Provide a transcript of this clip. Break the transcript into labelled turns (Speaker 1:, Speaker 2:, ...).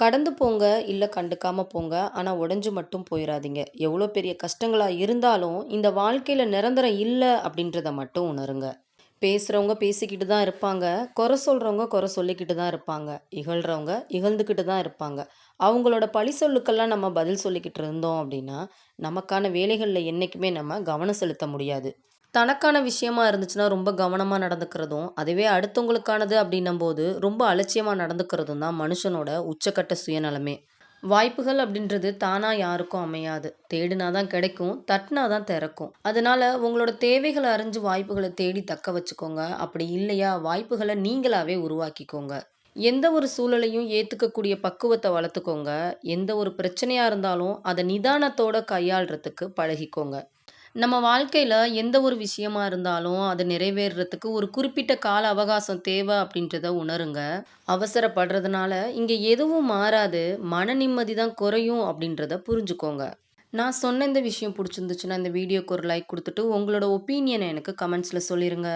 Speaker 1: கடந்து போங்க, இல்லை கண்டுக்காமல் போங்க. ஆனால் உடஞ்சு மட்டும் போயிடாதீங்க எவ்வளோ பெரிய கஷ்டங்களாக இருந்தாலும், இந்த வாழ்க்கையில் நிரந்தரம் இல்லை அப்படின்றத மட்டும் உணருங்க. பேசுகிறவங்க பேசிக்கிட்டு தான் இருப்பாங்க. குறை சொல்கிறவங்க குறை சொல்லிக்கிட்டு தான் இருப்பாங்க. இகழ்கிறவங்க இகழ்ந்துக்கிட்டு தான் இருப்பாங்க. அவங்களோட பழி சொல்லுக்கெல்லாம் நம்ம பதில் சொல்லிக்கிட்டு இருந்தோம் அப்படின்னா, நமக்கான வேலைகளில் என்றைக்குமே நம்ம கவனம் செலுத்த முடியாது. தனக்கான விஷயமா இருந்துச்சுன்னா ரொம்ப கவனமாக நடந்துக்கிறதும், அதுவே அடுத்தவங்களுக்கானது அப்படின்னும்போது ரொம்ப அலட்சியமாக நடந்துக்கிறதும் தான் மனுஷனோட உச்சக்கட்ட சுயநலமே. வாய்ப்புகள் அப்படின்றது தானா யாருக்கும் அமையாது. தேடினா தான் கிடைக்கும், தட்டினா தான் திறக்கும். அதனால் உங்களோட தேவைகளை அறிஞ்சு வாய்ப்புகளை தேடி தக்க வச்சுக்கோங்க. அப்படி இல்லையா, வாய்ப்புகளை நீங்களாவே உருவாக்கிக்கோங்க. எந்த ஒரு சூழலையும் ஏற்றுக்கக்கூடிய பக்குவத்தை வளர்த்துக்கோங்க. எந்த ஒரு பிரச்சனையாக இருந்தாலும், அதை நிதானத்தோட கையாளுறதுக்கு பழகிக்கோங்க. நம்ம வாழ்க்கையில் எந்த ஒரு விஷயமா இருந்தாலும், அது நிறைவேறுறதுக்கு ஒரு குறிப்பிட்ட கால அவகாசம் தேவை அப்படின்றத உணருங்க. அவசரப்படுறதுனால இங்கே எதுவும் மாறாது. மன நிம்மதி தான் குறையும் அப்படின்றத புரிஞ்சுக்கோங்க. நான் சொன்ன இந்த விஷயம் பிடிச்சிருந்துச்சுன்னா இந்த வீடியோக்கு ஒரு லைக் கொடுத்துட்டு உங்களோட ஒப்பீனியனை எனக்கு கமெண்ட்ஸில் சொல்லிருங்க.